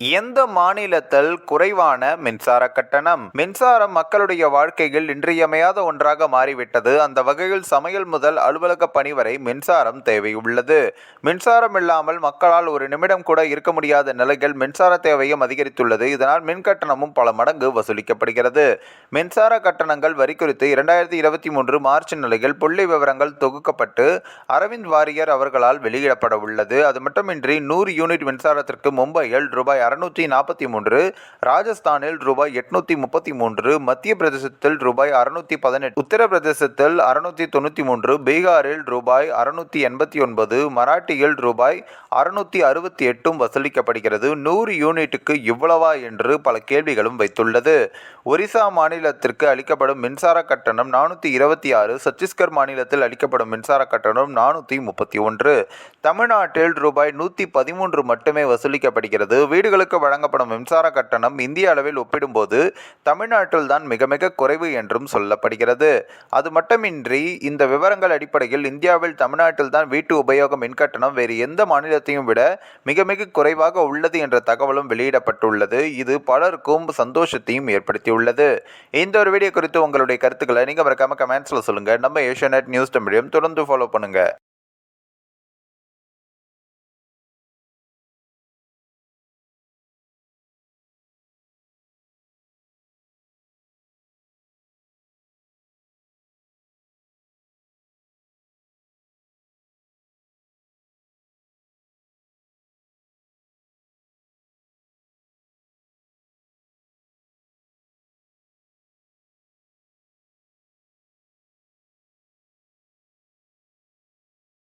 எந்த மாநிலத்தில் குறைவான மின்சார கட்டணம்? மின்சாரம் மக்களுடைய வாழ்க்கையில் இன்றியமையாத ஒன்றாக மாறிவிட்டது. அந்த வகையில் சமையல் முதல் அலுவலக பணி வரை மின்சாரம் தேவை உள்ளது மின்சாரம் இல்லாமல் மக்களால் ஒரு நிமிடம் கூட இருக்க முடியாத நிலையில் மின்சார தேவையும் அதிகரித்துள்ளது. இதனால் மின் கட்டணமும் பல மடங்கு வசூலிக்கப்படுகிறது. மின்சார கட்டணங்கள் வரி குறித்து இரண்டாயிரத்தி இருபத்தி மூன்று மார்ச் நிலையில் புள்ளி விவரங்கள் தொகுக்கப்பட்டு அரவிந்த் வாரியர் அவர்களால் வெளியிடப்பட உள்ளது அது மட்டுமின்றி நூறு யூனிட் மின்சாரத்திற்கு மும்பையில் ரூபாய் அறுநூற்றி நாற்பத்தி மூன்று ராஜஸ்தானில் ரூபாய் எட்நூத்தி முப்பத்தி மூன்று மத்திய பிரதேசத்தில் ரூபாய் அறுநூற்றி பதினெட்டு உத்தரப்பிரதேசத்தில் அறுநூற்றி தொண்ணூற்றி மூன்று பீகாரில் ரூபாய் அறுநூற்றி எண்பத்தி ஒன்பது மராட்டியில் ரூபாய் அறுநூற்றி அறுபத்தி எட்டும் வசூலிக்கப்படுகிறது. நூறு யூனிட்டுக்கு இவ்வளவா என்று பல கேள்விகளும் வைத்துள்ளது. ஒரிசா மாநிலத்திற்கு அளிக்கப்படும் மின்சார கட்டணம் நானூற்றி இருபத்தி ஆறு சத்தீஸ்கர் மாநிலத்தில் அளிக்கப்படும் மின்சார கட்டணம் நானூற்றி முப்பத்தி ஒன்று. தமிழ்நாட்டில் ரூபாய் நூற்றி பதிமூன்று மட்டுமே வசூலிக்கப்படுகிறது. வீடுகள் வீடுகளுக்கு வழங்கப்படும் மின்சார கட்டணம் இந்திய அளவில் ஒப்பிடும்போது தமிழ்நாட்டில் தான் மிக மிக குறைவு என்றும் சொல்லப்படுகிறது. அது மட்டுமின்றி இந்த விவரங்கள் அடிப்படையில் இந்தியாவில் தமிழ்நாட்டில் தான் வீட்டு உபயோக மின் கட்டணம் வேறு எந்த மாநிலத்தையும் விட மிக மிக குறைவாக உள்ளது என்ற தகவலும் வெளியிடப்பட்டுள்ளது. இது பலருக்கும் சந்தோஷத்தையும் ஏற்படுத்தியுள்ளது. இந்த ஒரு வீடியோ குறித்து உங்களுடைய கருத்துக்களை நீங்கள் மறக்காம கமெண்ட்ஸில் சொல்லுங்கள் நம்ம ஏஷியா நியூஸ் தமிழையும் தொடர்ந்து ஃபாலோ பண்ணுங்கள்